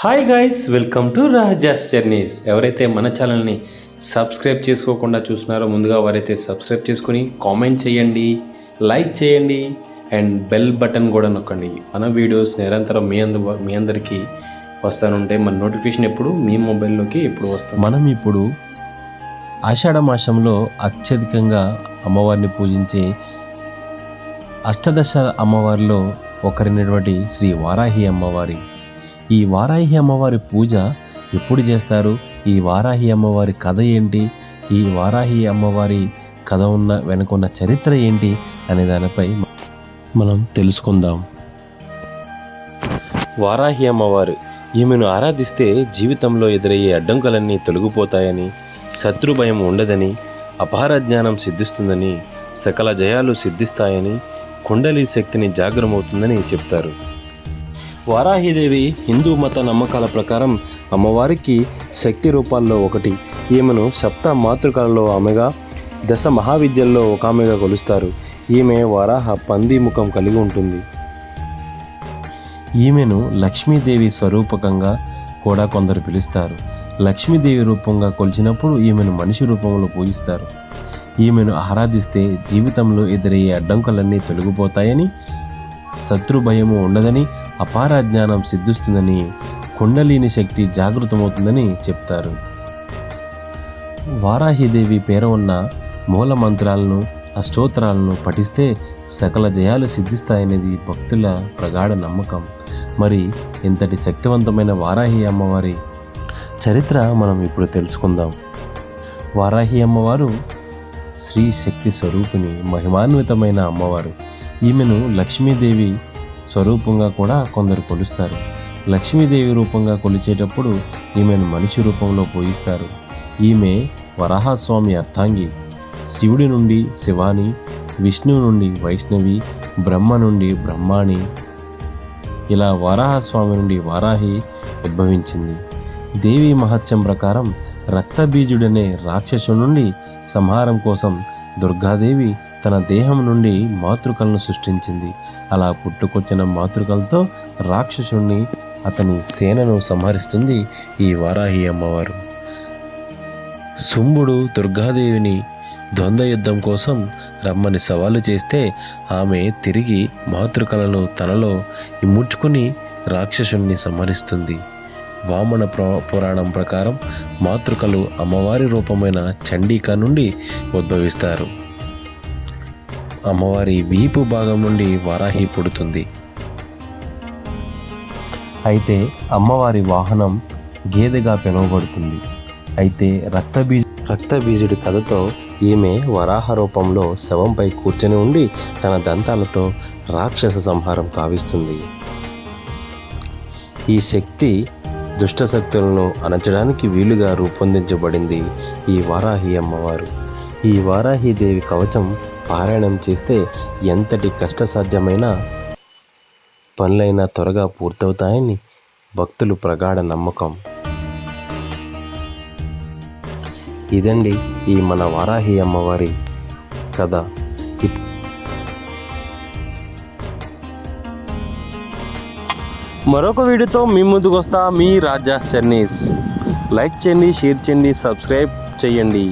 Hi guys welcome to Raja's journeys ఎవరైతే మన ఛానల్ని సబ్స్క్రైబ్ చేసుకోకుండా చూస్తున్నారో ముందుగా వారైతే సబ్స్క్రైబ్ చేసుకుని కామెంట్ చేయండి లైక్ చేయండి అండ్ బెల్ బటన్ కూడా నొక్కండి. మన వీడియోస్ నిరంతరం మీ అందు మీ అందరికీ వస్తానుంటే మన నోటిఫికేషన్ ఎప్పుడు మీ మొబైల్లోకి ఎప్పుడు వస్తాం మనం ఇప్పుడు ఆషాఢ మాసంలో అత్యధికంగా అమ్మవారిని పూజించే అష్టదశ అమ్మవారిలో ఒకరైనటువంటి శ్రీ వారాహి అమ్మవారి ఈ వారాహి అమ్మవారి పూజ ఎప్పుడు చేస్తారు? ఈ వారాహి అమ్మవారి కథ ఏంటి? ఈ వారాహి అమ్మవారి కథ ఉన్న వెనుకున్న చరిత్ర ఏంటి? అనే దానిపై మనం తెలుసుకుందాం. వారాహి అమ్మవారు ఈమెను ఆరాధిస్తే జీవితంలో ఎదురయ్యే అడ్డంకులన్నీ తొలగిపోతాయని శత్రుభయం ఉండదని అపార జ్ఞానం సిద్ధిస్తుందని సకల జయాలు సిద్ధిస్తాయని కుండలి శక్తిని జాగ్రమవుతుందని చెప్తారు. వారాహిదేవి హిందూ మత నమ్మకాల ప్రకారం అమ్మవారికి శక్తి రూపాల్లో ఒకటి. ఈమెను సప్త మాతృకలలో ఆమెగా దశ మహావిద్యల్లో ఒక ఆమెగా కొలుస్తారు. ఈమె వారాహ పంది ముఖం కలిగి ఉంటుంది. ఈమెను లక్ష్మీదేవి స్వరూపకంగా కూడా కొందరు పిలుస్తారు. లక్ష్మీదేవి రూపంగా కొలిచినప్పుడు ఈమెను మనిషి రూపంలో పూజిస్తారు. ఈమెను ఆరాధిస్తే జీవితంలో ఎదురయ్యే అడ్డంకులన్నీ తొలగిపోతాయని శత్రు భయము ఉండదని అపార జ్ఞానం సిద్ధిస్తుందని కుండలీని శక్తి జాగృతమవుతుందని చెప్తారు. వారాహిదేవి పేర ఉన్న మూల మంత్రాలను అష్టోత్తరాలను పఠిస్తే సకల జయాలు సిద్ధిస్తాయనేది భక్తుల ప్రగాఢ నమ్మకం. మరి ఇంతటి శక్తివంతమైన వారాహి అమ్మవారి చరిత్ర మనం ఇప్పుడు తెలుసుకుందాం. వారాహి అమ్మవారు శ్రీ శక్తి స్వరూపిణి మహిమాన్వితమైన అమ్మవారు. ఈమెను లక్ష్మీదేవి స్వరూపంగా కూడా కొందరు కొలుస్తారు. లక్ష్మీదేవి రూపంగా కొలిచేటప్పుడు ఈమెను మనిషి రూపంలో పూజిస్తారు ఈమె వరాహస్వామి అర్థాంగి. శివుడి నుండి శివాని విష్ణువు నుండి వైష్ణవి బ్రహ్మ నుండి బ్రహ్మాణి. ఇలా వరాహస్వామి నుండి వారాహి ఉద్భవించింది. దేవి మహత్యం ప్రకారం రక్తబీజుడనే రాక్షసు నుండి సంహారం కోసం దుర్గాదేవి తన దేహం నుండి మాతృకలను సృష్టించింది. అలా పుట్టుకొచ్చిన మాతృకలతో రాక్షసుణ్ణి అతని సేనను సంహరిస్తుంది ఈ వారాహి అమ్మవారు. శుంభుడు దుర్గాదేవిని ద్వంద్వ యుద్ధం కోసం రమ్మని సవాలు చేస్తే ఆమె తిరిగి మాతృకలను తనలో ఇముడ్చుకుని రాక్షసుణ్ణి సంహరిస్తుంది. వామన పురాణం ప్రకారం మాతృకలు అమ్మవారి రూపమైన చండిక నుండి ఉద్భవిస్తారు. అమ్మవారి వీపు భాగం నుండి వారాహి పుడుతుంది. అయితే అమ్మవారి వాహనం గేదెగా పిలువబడుతుంది. అయితే రక్తబీజ రక్తబీజుడి కథతో ఈమె వరాహ రూపంలో శవంపై కూర్చొని ఉండి తన దంతాలతో రాక్షస సంహారం కావిస్తుంది. ఈ శక్తి దుష్ట శక్తులను అణచడానికి వీలుగా రూపొందించబడింది ఈ వారాహి అమ్మవారు. ఈ వారాహి దేవి కవచం పారాయణం చేస్తే ఎంతటి కష్టసాధ్యమైన పనులైనా త్వరగా పూర్తవుతాయని భక్తులు ప్రగాఢ నమ్మకం. ఇదండి ఈ మన వారాహి అమ్మవారి కథ. మరొక వీడియోతో మీ ముందుకు వస్తా మీ రాజా సెన్నీస్ లైక్ చేయండి షేర్ చేయండి సబ్స్క్రైబ్ చేయండి.